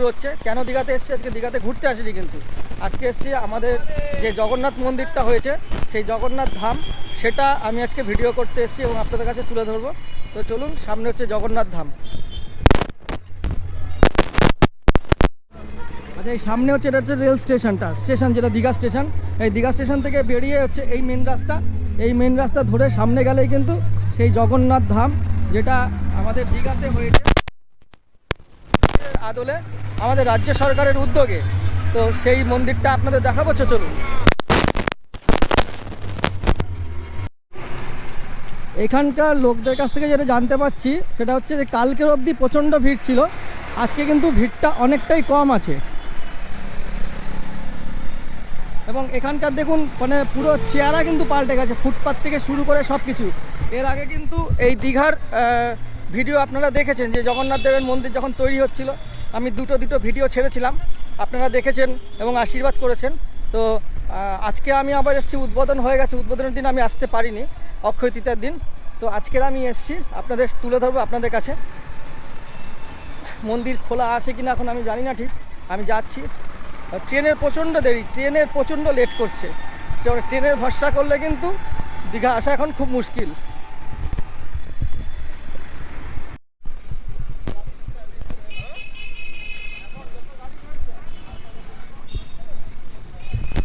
শুরু হচ্ছে। কেন দীঘাতে এসছি? আজকে দীঘাতে ঘুরতে আসিনি কিন্তু। আজকে এসছি আমাদের যে জগন্নাথ মন্দিরটা হয়েছে, সেই জগন্নাথ ধাম। সেটা আমি আজকে ভিডিও করতে এসেছি এবং আপনাদের কাছে তুলে ধরবো। তো চলুন, সামনে হচ্ছে জগন্নাথ ধাম। আচ্ছা এই সামনে হচ্ছে, এটা হচ্ছে রেল স্টেশনটা, স্টেশন যেটা দীঘা স্টেশন। এই দীঘা স্টেশন থেকে বেরিয়ে হচ্ছে এই মেন রাস্তা। এই মেন রাস্তা ধরে সামনে গেলেই কিন্তু সেই জগন্নাথ ধাম, যেটা আমাদের দীঘাতে হয়েছে। আদলে আমাদের রাজ্য সরকারের উদ্যোগে। তো সেই মন্দিরটা আপনাদের দেখাবো চলুন। এখানকার লোকদের কাছ থেকে যেটা জানতে পারছি সেটা হচ্ছে যে কালকের অবধি প্রচণ্ড ভিড় ছিল। আজকে কিন্তু ভিড়টা অনেকটাই কম আছে। এবং এখানকার দেখুন মানে পুরো চেহারা কিন্তু পাল্টে গেছে ফুটপাথ থেকে শুরু করে সব কিছু এর আগে কিন্তু এই দীঘার ভিডিও আপনারা দেখেছেন যে জগন্নাথ দেবের মন্দির যখন তৈরি হচ্ছিল আমি দুটো দুটো ভিডিও ছেড়েছিলাম। আপনারা দেখেছেন এবং আশীর্বাদ করেছেন। তো আজকে আমি আবার এসেছি, উদ্বোধন হয়ে গেছে। উদ্বোধনের দিন আমি আসতে পারিনি, অক্ষয় তৃতীয়ার দিন। তো আজকের আমি এসেছি, আপনাদের তুলে ধরবো আপনাদের কাছে। মন্দির খোলা আছে কিনা এখন আমি জানি না ঠিক। আমি যাচ্ছি। ট্রেনের প্রচণ্ড দেরি, ট্রেনের প্রচণ্ড লেট করছে। ট্রেনের ভরসা করলে কিন্তু দীঘা আসা এখন খুব মুশকিল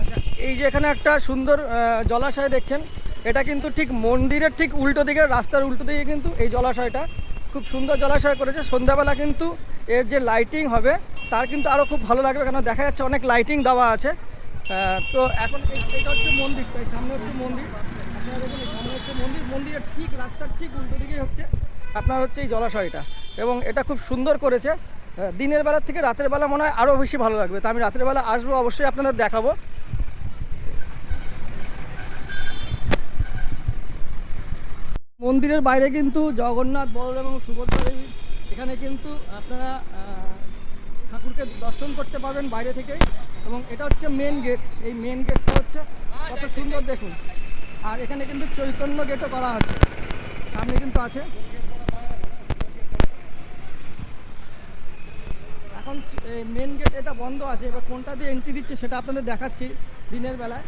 আচ্ছা এই যে এখানে একটা সুন্দর জলাশয় দেখছেন, এটা কিন্তু ঠিক মন্দিরের ঠিক উল্টো দিকে, রাস্তার উল্টো দিকে কিন্তু এই জলাশয়টা খুব সুন্দর জলাশয় করেছে। সন্ধ্যাবেলা কিন্তু এর যে লাইটিং হবে, তার কিন্তু আরও খুব ভালো লাগবে কারণ দেখা যাচ্ছে অনেক লাইটিং দেওয়া আছে। তো এখন এটা হচ্ছে মন্দির এই সামনে হচ্ছে মন্দির। সামনে হচ্ছে মন্দির। মন্দিরের ঠিক রাস্তার ঠিক উল্টো দিকেই হচ্ছে, আপনার হচ্ছে এই জলাশয়টা। এবং এটা খুব সুন্দর করেছে। দিনের বেলার থেকে রাতের বেলা মনে হয় আরও বেশি ভালো লাগবে। তো আমি রাতের বেলা আসব, অবশ্যই আপনাদের দেখাবো। মন্দিরের বাইরে কিন্তু জগন্নাথ বলরাম এবং সুভদ্রা দেবী। এখানে কিন্তু আপনারা ঠাকুরকে দর্শন করতে পারবেন বাইরে থেকে। এবং এটা হচ্ছে মেন গেট এই মেন গেটটা হচ্ছে কত সুন্দর দেখুন। আর এখানে কিন্তু চৈতন্য গেটও করা আছে। সামনে কিন্তু আছে। এখন মেন গেট এটা বন্ধ আছে। এবার কোনটা দিয়ে এন্ট্রি দিচ্ছে সেটা আপনাদের দেখাচ্ছি দিনের বেলায়।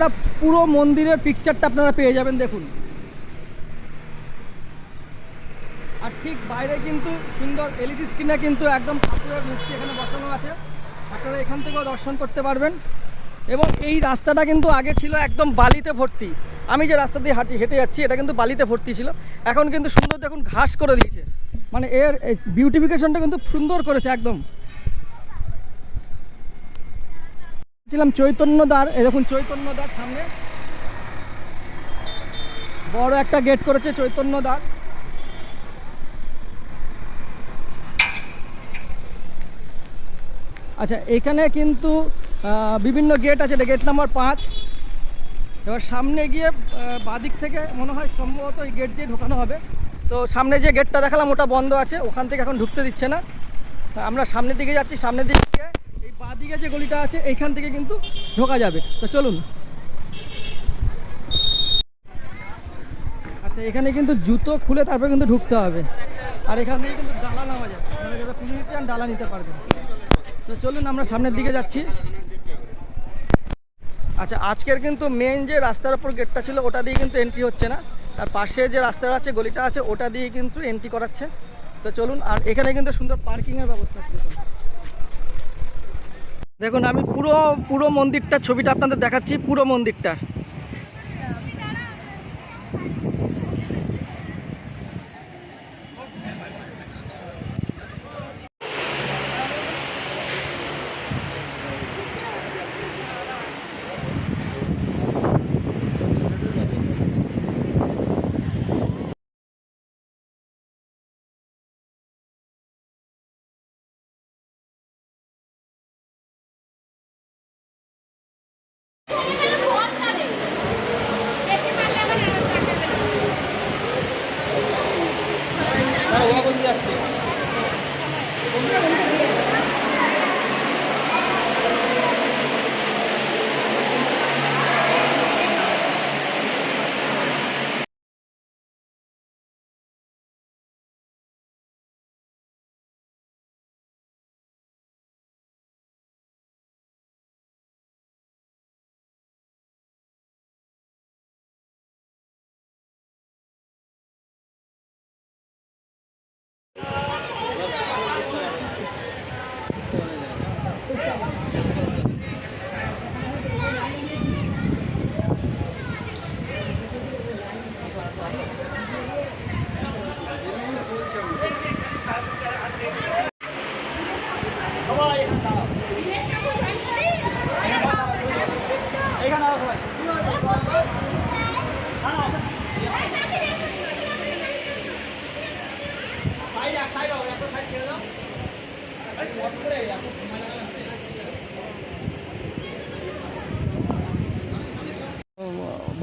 আপনারা পুরো মন্দিরের পিকচারটা আপনারা পেয়ে যাবেন, দেখুন। আর ঠিক বাইরে কিন্তু সুন্দর এলইডি স্ক্রিনে কিন্তু একদম ঠাকুরের মূর্তি এখানে বসানো আছে। আপনারা এখান থেকেও দর্শন করতে পারবেন। এবং এই রাস্তাটা কিন্তু আগে ছিল একদম বালিতে ভর্তি। আমি যে রাস্তা দিয়ে হাঁটি, হেঁটে যাচ্ছি, এটা কিন্তু বালিতে ভর্তি ছিল। এখন কিন্তু সুন্দর দেখুন ঘাস করে দিয়েছে। মানে এর বিউটিফিকেশনটা কিন্তু সুন্দর করেছে একদম। ছিলাম চৈতন্যদ্বার এই দেখুন চৈতন্যদ্বার সামনে। বড় একটা গেট করেছে চৈতন্যদ্বার আচ্ছা এখানে কিন্তু বিভিন্ন গেট আছে গেট নাম্বার পাঁচ। এবার সামনে গিয়ে বাদিক থেকে মনে হয় সম্ভবত এই গেট দিয়ে ঢোকানো হবে। তো সামনে যে গেটটা দেখালাম, ওটা বন্ধ আছে, ওখান থেকে এখন ঢুকতে দিচ্ছে না। আমরা সামনের দিকে যাচ্ছি, সামনের দিকে বাদিকে যে গলিটা আছে, এইখান থেকে কিন্তু ঢোকা যাবে। তো চলুন। আচ্ছা এখানে কিন্তু জুতো খুলে তারপরে কিন্তু ঢুকতে হবে। আর এখান থেকে কিন্তু ডালা নেওয়া যাবে। মানে যারা পুজো দিতে চান ডালা নিতে পারবেন তো চলুন, আমরা সামনের দিকে যাচ্ছি। আচ্ছা আজকের কিন্তু মেন যে রাস্তার ওপর গেটটা ছিল, ওটা দিয়ে কিন্তু এন্ট্রি হচ্ছে না। তার পাশে যে রাস্তাটা আছে, গলিটা আছে, ওটা দিয়ে কিন্তু এন্ট্রি করাচ্ছে। তো চলুন, আর এখানে কিন্তু সুন্দর পার্কিংয়ের ব্যবস্থা আছে। দেখুন আমি পুরো পুরো মন্দিরটার ছবিটা আপনাদের দেখাচ্ছি পুরো মন্দিরটার।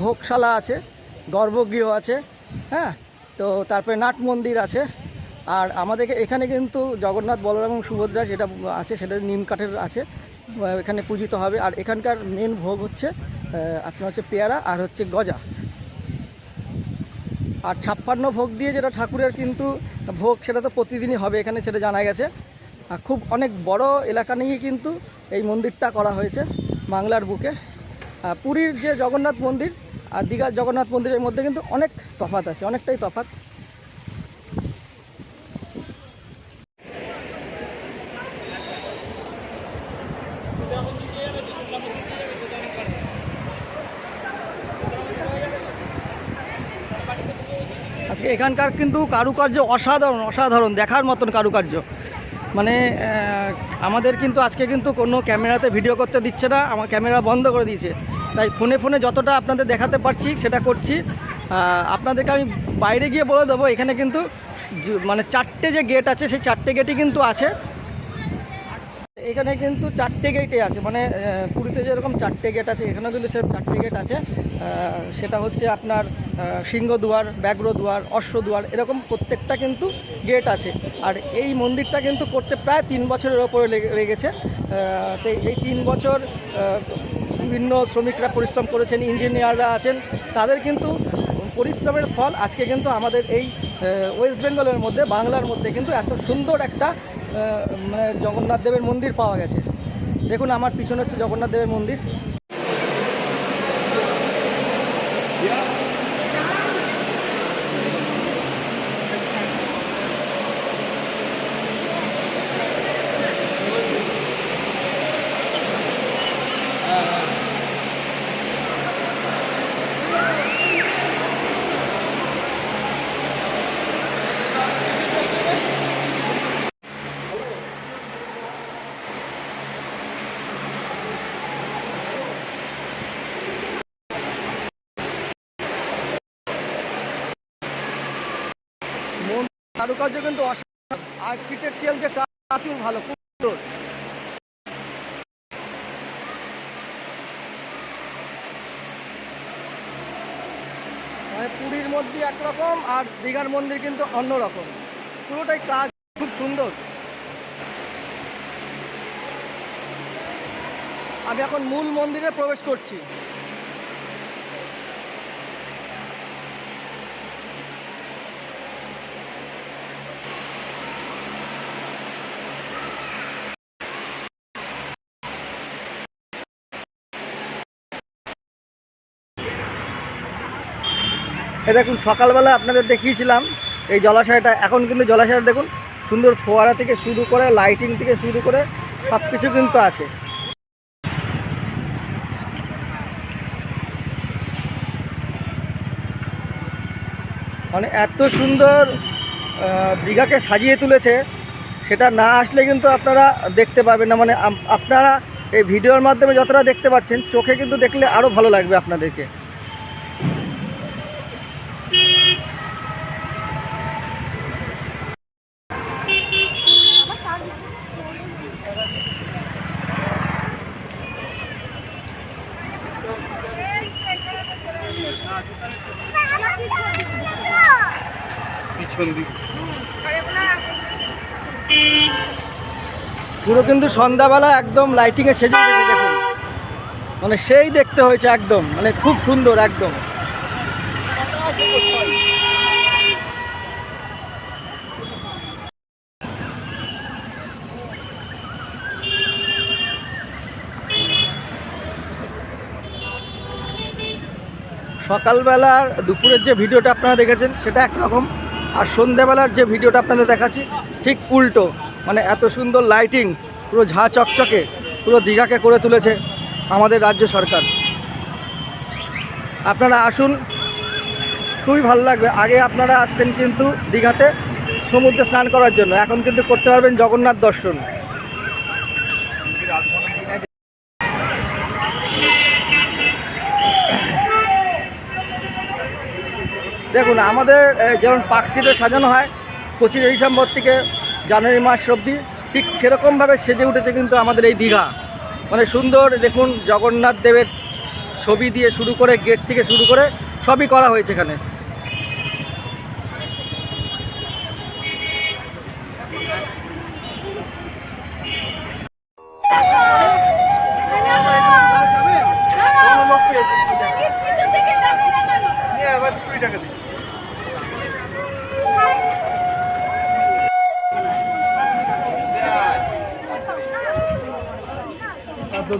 ভোগশালা আছে, গর্ভগৃহ আছে হ্যাঁ? তো তারপরে নাট মন্দির আছে। আর আমাদেরকে এখানে কিন্তু জগন্নাথ, বলরাম এবং সুভদ্রা যেটা আছে, সেটা নিম কাঠের আছে, এখানে পূজিত হবে। আর এখানকার মেন ভোগ হচ্ছে আপনার হচ্ছে পেয়ারা আর হচ্ছে গজা। আর ছাপ্পান্ন ভোগ দিয়ে যেটা ঠাকুরের কিন্তু ভোগ, সেটা তো প্রতিদিনই হবে এখানে, সেটা জানা গেছে। খুব অনেক বড় এলাকা নিয়ে কিন্তু এই মন্দিরটা করা হয়েছে বাংলার বুকে। পুরীর যে জগন্নাথ মন্দির আর দীঘার জগন্নাথ মন্দিরের মধ্যে কিন্তু অনেক তফাৎ আছে, অনেকটাই তফাৎ। আজকে এখানকার কিন্তু কারুকার্য অসাধারণ অসাধারণ, দেখার মতন কারুকার্য। মানে আমাদের কিন্তু আজকে কিন্তু কোনো ক্যামেরাতে ভিডিও করতে দিচ্ছে না, আমার ক্যামেরা বন্ধ করে দিয়েছে। তাই ফোনে ফোনে যতটা আপনাদের দেখাতে পারছি, সেটা করছি। আপনাদেরকে আমি বাইরে গিয়ে বলে দেবো, এখানে কিন্তু মানে চারটে যে গেট আছে, সেই চারটে গেটই কিন্তু আছে। এখানে কিন্তু চারটে গেটে আছে মানে পুরীতে যেরকম চারটে গেট আছে, এখানেও কিন্তু সে চারটে গেট আছে। সেটা হচ্ছে আপনার সিংহদুয়ার, ব্যাঘ্রদুয়ার, অশ্বদুয়ার, এরকম প্রত্যেকটা কিন্তু গেট আছে। আর এই মন্দিরটা কিন্তু করতে প্রায় তিন বছরের ওপরে লেগে- লেগেছে। তো এই তিন বছর বিভিন্ন শ্রমিকরা পরিশ্রম করেছেন ইঞ্জিনিয়াররা আছেন, তাদের কিন্তু পরিশ্রমের ফল আজকে কিন্তু আমাদের এই ওয়েস্ট বেঙ্গলের মধ্যে, বাংলার মধ্যে কিন্তু এত সুন্দর একটা মানে জগন্নাথ দেবের মন্দির পাওয়া গেছে। দেখুন আমার পিছনে হচ্ছে জগন্নাথ দেবের মন্দির মন্দির কারুকার্য কিন্তু যে ভালো, খুব সুন্দর। মানে পুরীর মধ্যে একরকম আর দীঘার মন্দির কিন্তু অন্যরকম। পুরোটাই কাজ খুব সুন্দর। আমি এখন মূল মন্দিরে প্রবেশ করছি। এ দেখুন, সকালবেলা আপনাদের দেখিয়েছিলাম এই জলাশয়টা। এখন কিন্তু জলাশয়টা দেখুন, সুন্দর ফোয়ারা থেকে শুরু করে লাইটিং থেকে শুরু করে সব কিছু কিন্তু আছে। মানে এত সুন্দর দীঘাকে সাজিয়ে তুলেছে, সেটা না আসলে কিন্তু আপনারা দেখতে পাবেন না। মানে আপনারা এই ভিডিওর মাধ্যমে যতটা দেখতে পাচ্ছেন, চোখে কিন্তু দেখলে আরও ভালো লাগবে আপনাদেরকে পুরো কিন্তু সন্ধ্যাবেলা একদম লাইটিংয়ে সেজে উঠেছে, দেখুন। মানে সেই দেখতে হয়েছে একদম মানে খুব সুন্দর একদম। সকালবেলার দুপুরের যে ভিডিওটা আপনারা দেখেছেন, সেটা একরকম। আর সন্ধ্যাবেলার যে ভিডিওটা আপনাদের দেখাচ্ছি, ঠিক উল্টো। মানে এত সুন্দর লাইটিং পুরো ঝা চকচকে, পুরো দীঘাকে করে তুলেছে আমাদের রাজ্য সরকার। আপনারা আসুন, খুবই ভালো লাগবে। আগে আপনারা আসতেন কিন্তু দীঘাতে সমুদ্রে স্নান করার জন্য, এখন কিন্তু করতে পারবেন জগন্নাথ দর্শন। দেখুন, আমাদের যেমন পার্কস্ট্রিটে সাজানো হয়, পঁচিশে ডিসেম্বর থেকে জানুয়ারি মাস অবধি। ঠিক সেরকমভাবে সেজে উঠেছে কিন্তু আমাদের এই দীঘা। মানে সুন্দর, দেখুন, জগন্নাথ দেবের ছবি দিয়ে শুরু করে, গেট থেকে শুরু করে সবই করা হয়েছে এখানে। এটা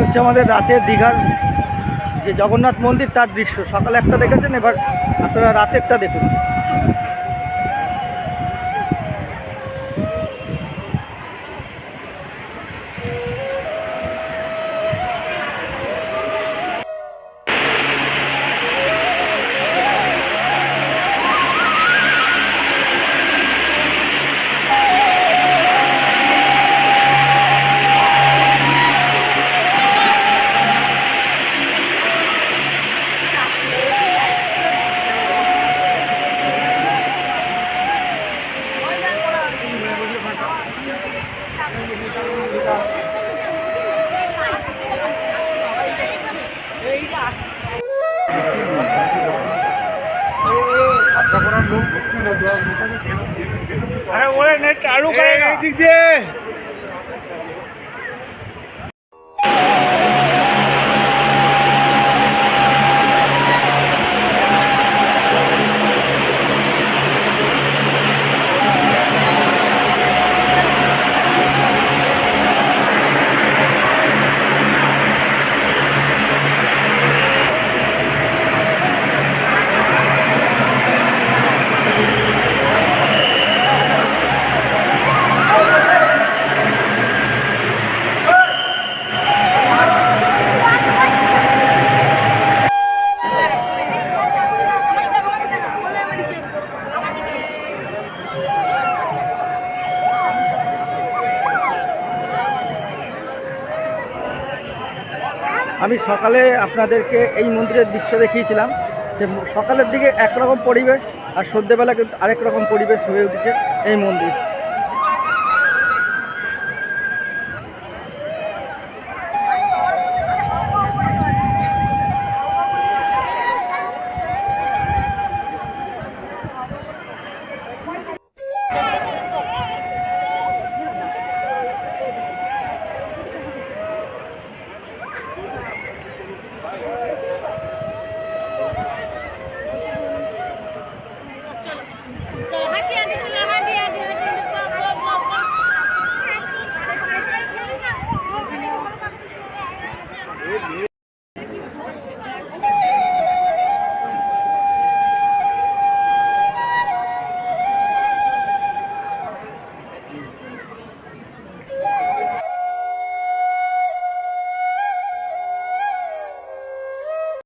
হচ্ছে আমাদের রাতের দীঘার যে জগন্নাথ মন্দির, তার দৃশ্য। সকালে একটা দেখেছেন, এবার আপনারা রাতেরটা দেখুন। সকালে আপনাদেরকে এই মন্দিরের দৃশ্য দেখিয়েছিলাম। সে সকালের দিকে একরকম পরিবেশ আর সন্ধ্যেবেলা কিন্তু আরেক রকম পরিবেশ হয়ে উঠেছে এই মন্দির।